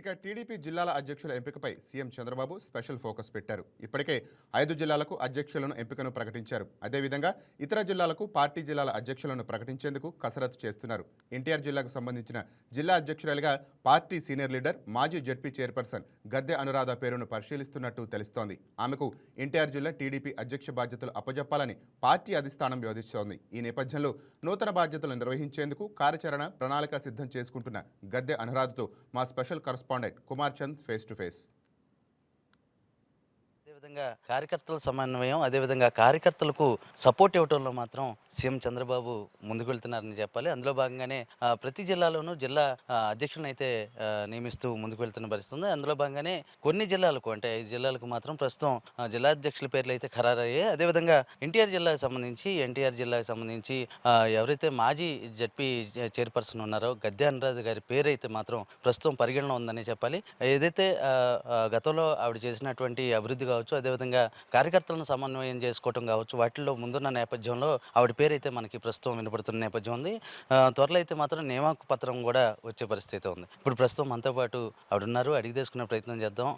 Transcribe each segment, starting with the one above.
ఇక టీడీపీ జిల్లాల అధ్యక్షుల ఎంపికపై సీఎం చంద్రబాబు స్పెషల్ ఫోకస్ పెట్టారు. ఇప్పటికే ఐదు జిల్లాలకు అధ్యక్షులను ఎంపికను ప్రకటించారు. అదేవిధంగా ఇతర జిల్లాలకు పార్టీ జిల్లాల అధ్యక్షులను ప్రకటించేందుకు కసరత్తు చేస్తున్నారు. ఎన్టీఆర్ జిల్లాకు సంబంధించిన జిల్లా అధ్యక్షురాలిగా పార్టీ సీనియర్ లీడర్ మాజీ జడ్పీ చైర్పర్సన్ గద్దె అనురాధ పేరును పరిశీలిస్తున్నట్టు తెలుస్తోంది. ఆమెకు ఎన్టీఆర్ జిల్లా టీడీపీ అధ్యక్ష బాధ్యతలు అప్పజెప్పాలని పార్టీ అధిష్టానం వ్యవధిస్తోంది ఈ నేపథ్యంలో నూతన బాధ్యతలు నిర్వహించేందుకు కార్యాచరణ ప్రణాళిక సిద్ధం చేసుకుంటున్న గద్దె అనురాధతో మా special correspondent Kumar Chand face to face అదేవిధంగా కార్యకర్తల సమన్వయం అదేవిధంగా కార్యకర్తలకు సపోర్ట్ ఇవ్వడంలో మాత్రం సీఎం చంద్రబాబు ముందుకు వెళ్తున్నారని చెప్పాలి. అందులో భాగంగానే ప్రతి జిల్లాలోనూ జిల్లా అధ్యక్షులను అయితే నియమిస్తూ ముందుకు వెళ్తున్న పరిస్థితుంది. అందులో భాగంగానే కొన్ని జిల్లాలకు అంటే ఐదు జిల్లాలకు మాత్రం ప్రస్తుతం జిల్లా అధ్యక్షుల పేర్లు అయితే ఖరారయ్యాయి అదేవిధంగా ఎన్టీఆర్ జిల్లాకు సంబంధించి ఎన్టీఆర్ జిల్లాకు సంబంధించి ఎవరైతే మాజీ జడ్పీ చైర్పర్సన్ ఉన్నారో గద్దె అనురాధ గారి పేరు అయితే మాత్రం ప్రస్తుతం పరిగణన ఉందని చెప్పాలి. ఏదైతే గతంలో ఆవిడ చేసినటువంటి అభివృద్ధి కావచ్చు అదేవిధంగా కార్యకర్తలను సమన్వయం చేసుకోవటం కావచ్చు వాటిల్లో ముందున్న నేపథ్యంలో ఆవిడ పేరైతే మనకి ప్రస్తుతం వినపడుతున్న నేపథ్యం ఉంది. త్వరలో అయితే మాత్రం నియామక పత్రం కూడా వచ్చే పరిస్థితి ఉంది. ఇప్పుడు ప్రస్తుతం మనతో పాటు ఆవిడ ఉన్నారు అడిగి తెలుసుకునే ప్రయత్నం చేద్దాం.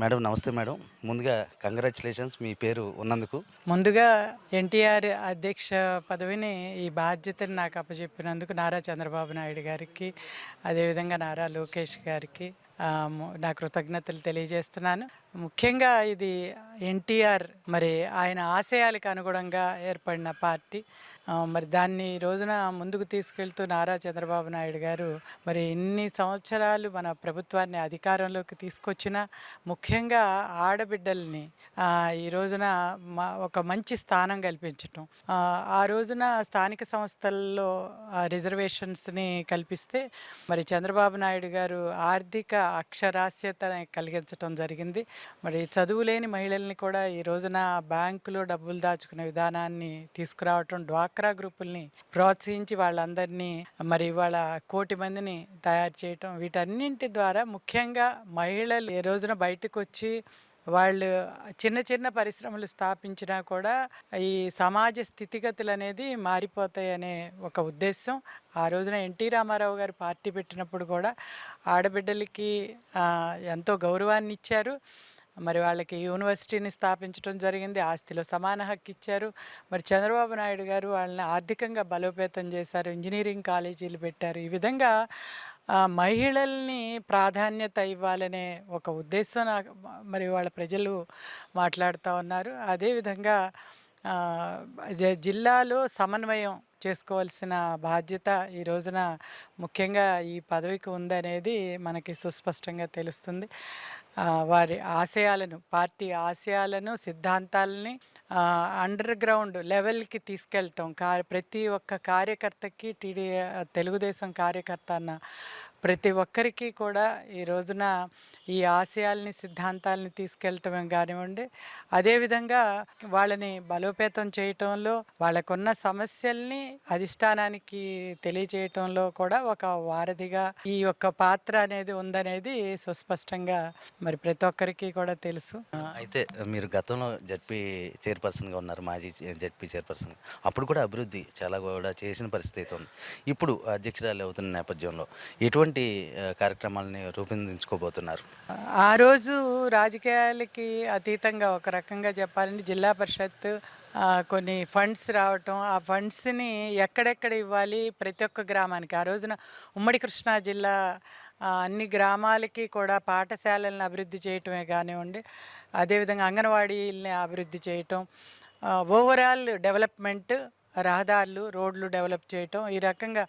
మేడం నమస్తే మేడం. ముందుగా కంగ్రాచులేషన్స్. మీ పేరు ఉన్నందుకు. ముందుగా ఎన్టీఆర్ అధ్యక్ష పదవిని ఈ బాధ్యతను నాకు అప్పచెప్పినందుకు నారా చంద్రబాబు నాయుడు గారికి అదేవిధంగా నారా లోకేష్ గారికి నా కృతజ్ఞతలు తెలియజేస్తున్నాను. ముఖ్యంగా ఇది ఎన్టీఆర్ మరి ఆయన ఆశయాలకు అనుగుణంగా ఏర్పడిన పార్టీ. మరి దాన్ని రోజున ముందుకు తీసుకెళ్తూ నారా చంద్రబాబు నాయుడు గారు మరి ఇన్ని సంవత్సరాలు మన ప్రభుత్వాన్ని అధికారంలోకి తీసుకొచ్చిన ముఖ్యంగా ఆడబిడ్డల్ని ఈ రోజున మా ఒక మంచి స్థానం కల్పించటం. ఆ, రోజున స్థానిక సంస్థల్లో రిజర్వేషన్స్ని కల్పిస్తే మరి చంద్రబాబు నాయుడు గారు ఆర్థిక అక్షరాస్యత కలిగించటం జరిగింది. మరి చదువులేని మహిళల్ని కూడా ఈ రోజున బ్యాంకులో డబ్బులు దాచుకునే విధానాన్ని తీసుకురావటం డ్వాక్రా గ్రూపుల్ని ప్రోత్సహించి వాళ్ళందరినీ మరి వాళ్ళ కోటి మందిని తయారు చేయటం వీటన్నింటి ద్వారా ముఖ్యంగా మహిళలు ఈ రోజున బయటకు వచ్చి వాళ్ళు చిన్న చిన్న పరిశ్రమలు స్థాపించినా కూడా ఈ సమాజ స్థితిగతులు అనేది మారిపోతాయి అనే ఒక ఉద్దేశం. ఆ రోజున ఎన్టీ రామారావు గారు పార్టీ పెట్టినప్పుడు కూడా ఆడబిడ్డలకి ఎంతో గౌరవాన్ని ఇచ్చారు. మరి వాళ్ళకి యూనివర్సిటీని స్థాపించడం జరిగింది ఆస్తిలో సమాన హక్కు ఇచ్చారు. మరి చంద్రబాబు నాయుడు గారు వాళ్ళని ఆర్థికంగా బలోపేతం చేశారు ఇంజనీరింగ్ కాలేజీలు పెట్టారు. ఈ విధంగా మహిళల్ని ప్రాధాన్యత ఇవ్వాలనే ఒక ఉద్దేశం నాకు మరి వాళ్ళ ప్రజలు మాట్లాడుతూ ఉన్నారు. అదేవిధంగా జ- జిల్లాలో సమన్వయం చేసుకోవాల్సిన బాధ్యత ఈ రోజున ముఖ్యంగా ఈ పదవికి ఉందనేది మనకి సుస్పష్టంగా తెలుస్తుంది. వారి ఆశయాలను పార్టీ ఆశయాలను సిద్ధాంతాలని అండర్ గ్రౌండ్ లెవెల్కి తీసుకెళ్ళటం. కా ప్రతి ఒక్క కార్యకర్తకి టీడీ తెలుగుదేశం కార్యకర్త అన్న ప్రతి ఒక్కరికి కూడా ఈ రోజున ఈ ఆశయాల్ని సిద్ధాంతాలని తీసుకెళ్ళటమే కానివ్వండి అదేవిధంగా వాళ్ళని బలోపేతం చేయటంలో వాళ్ళకున్న సమస్యల్ని అధిష్టానానికి తెలియచేయటంలో కూడా ఒక వారధిగా ఈ యొక్క పాత్ర అనేది ఉందనేది సుస్పష్టంగా మరి ప్రతి ఒక్కరికి కూడా తెలుసు. అయితే మీరు గతంలో జడ్పీ చైర్పర్సన్గా ఉన్నారు మాజీ జడ్పీ చైర్పర్సన్ అప్పుడు కూడా అభివృద్ధి చాలా కూడా చేసిన పరిస్థితి అయితే ఉంది. ఇప్పుడు అధ్యక్షురాలు అవుతున్న నేపథ్యంలో ఎటువంటి కార్యక్రమాలని రూపొందించుకోబోతున్నారు? ఆ రోజు రాజకీయాలకి అతీతంగా ఒక రకంగా చెప్పాలంటే జిల్లా పరిషత్ కొన్ని ఫండ్స్ రావటం ఆ ఫండ్స్ని ఎక్కడెక్కడ ఇవ్వాలి ప్రతి ఒక్క గ్రామానికి? ఆ రోజున ఉమ్మడి కృష్ణా జిల్లా అన్ని గ్రామాలకి కూడా పాఠశాలలను అభివృద్ధి చేయటమే కానివ్వండి అదేవిధంగా అంగన్వాడీలని అభివృద్ధి చేయటం ఓవరాల్ డెవలప్మెంట్ రహదారులు రోడ్లు డెవలప్ చేయటం ఈ రకంగా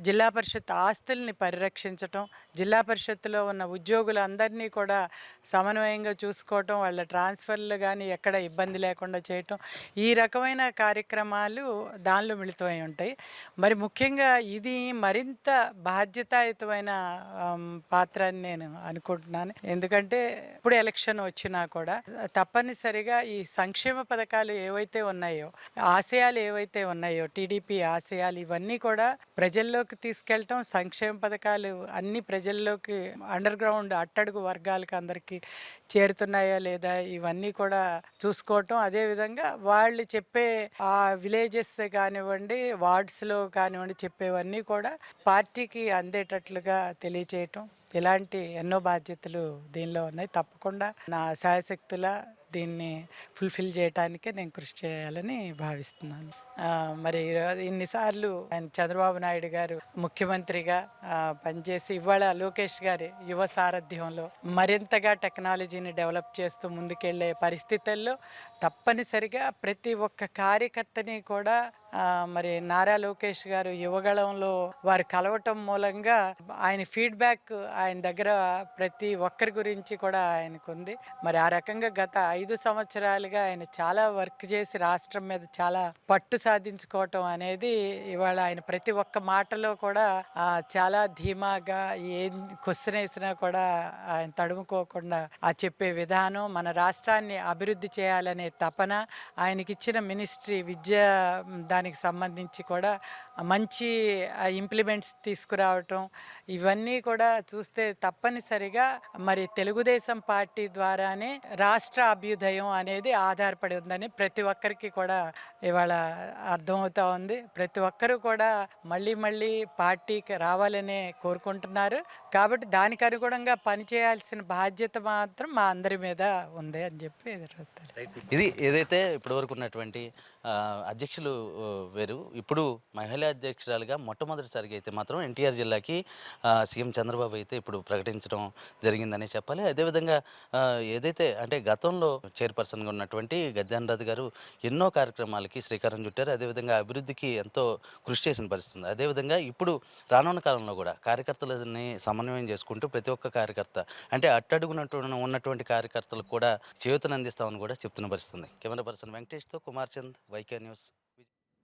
జిల్లా పరిషత్ ఆస్తుల్ని పరిరక్షించటం జిల్లా పరిషత్తులో ఉన్న ఉద్యోగులందరినీ కూడా సమన్వయంగా చూసుకోవటం వాళ్ళ ట్రాన్స్ఫర్లు కానీ ఎక్కడ ఇబ్బంది లేకుండా చేయటం ఈ రకమైన కార్యక్రమాలు దానిలో మిళితమై ఉంటాయి. మరి ముఖ్యంగా ఇది మరింత బాధ్యతాయుతమైన పాత్ర అని నేను అనుకుంటున్నాను. ఎందుకంటే ఇప్పుడు ఎలక్షన్ వచ్చినా కూడా తప్పనిసరిగా ఈ సంక్షేమ పథకాలు ఏవైతే ఉన్నాయో ఆశయాలు ఏవైతే ఉన్నాయో టీడీపీ ఆశయాలు ఇవన్నీ కూడా ప్రజల్లోకి తీసుకెళ్ళటం సంక్షేమ పథకాలు అన్ని ప్రజల్లోకి అండర్ గ్రౌండ్ అట్టడుగు వర్గాలకు అందరికీ చేరుతున్నాయా లేదా ఇవన్నీ కూడా చూసుకోవటం. అదేవిధంగా వాళ్ళు చెప్పే ఆ విలేజెస్ కానివ్వండి వార్డ్స్లో కానివ్వండి చెప్పేవన్నీ కూడా పార్టీకి అందేటట్లుగా తెలియచేయటం. ఇలాంటి ఎన్నో బాధ్యతలు దీనిలో ఉన్నాయి. తప్పకుండా నా శాయశక్తుల దీన్ని ఫుల్ఫిల్ చేయటానికే నేను కృషి చేయాలని భావిస్తున్నాను. మరి ఇన్నిసార్లు ఆయన చంద్రబాబు నాయుడు గారు ముఖ్యమంత్రిగా పనిచేసి ఇవాళ లోకేష్ గారి యువ సారథ్యంలో మరింతగా టెక్నాలజీని డెవలప్ చేస్తూ ముందుకెళ్ళే పరిస్థితుల్లో తప్పనిసరిగా ప్రతి ఒక్క కార్యకర్తని కూడా మరి నారా లోకేష్ గారు యువగళంలో వారు కలవటం మూలంగా ఆయన ఫీడ్బ్యాక్ ఆయన దగ్గర ప్రతి ఒక్కరి గురించి కూడా ఆయనకు ఉంది మరి ఆ రకంగా గత ఐదు సంవత్సరాలుగా ఆయన చాలా వర్క్ చేసి రాష్ట్రం మీద చాలా పట్టు సాధించుకోవటం అనేది ఇవాళ ఆయన ప్రతి ఒక్క మాటలో కూడా చాలా ధీమాగా ఏం క్వశ్చన్ వేసినా కూడా ఆయన తడుముకోకుండా ఆ చెప్పే విధానం మన రాష్ట్రాన్ని అభివృద్ధి చేయాలనే తపన ఆయనకిచ్చిన మినిస్ట్రీ విద్య దానికి సంబంధించి కూడా మంచి ఇంప్లిమెంట్స్ తీసుకురావటం ఇవన్నీ కూడా చూస్తే తప్పనిసరిగా మరి తెలుగుదేశం పార్టీ ద్వారానే రాష్ట్ర అభ్యుదయం అనేది ఆధారపడి ఉందని ప్రతి ఒక్కరికి కూడా ఇవాళ అర్థమవుతా ఉంది. ప్రతి ఒక్కరూ కూడా మళ్ళీ మళ్ళీ పార్టీకి రావాలనే కోరుకుంటున్నారు. కాబట్టి దానికి అనుగుణంగా పనిచేయాల్సిన బాధ్యత మాత్రం మా అందరి మీద ఉంది అని చెప్పి ఇది ఏదైతే ఇప్పటివరకు ఉన్నటువంటి అధ్యక్షులు వేరు. ఇప్పుడు మహిళా అధ్యక్షురాలుగా మొట్టమొదటిసారిగా అయితే మాత్రం ఎన్టీఆర్ జిల్లాకి సీఎం చంద్రబాబు అయితే ఇప్పుడు ప్రకటించడం జరిగిందని చెప్పాలి. అదేవిధంగా ఏదైతే అంటే గతంలో చైర్పర్సన్గా ఉన్నటువంటి గద్దాన్ రాజు గారు ఎన్నో కార్యక్రమాలకి శ్రీకారం చుట్టారు. అదేవిధంగా అభివృద్ధికి ఎంతో కృషి చేసిన పరిస్థితి ఉంది. అదేవిధంగా ఇప్పుడు రానున్న కాలంలో కూడా కార్యకర్తలని సమన్వయం చేసుకుంటూ ప్రతి ఒక్క కార్యకర్త అంటే అట్టడుగునటువంటి ఉన్నటువంటి కార్యకర్తలకు కూడా చేయూతను అందిస్తామని కూడా చెప్తున్న పరిస్థితి camera person వెంకటేష్తో Kumar Chand Y K news.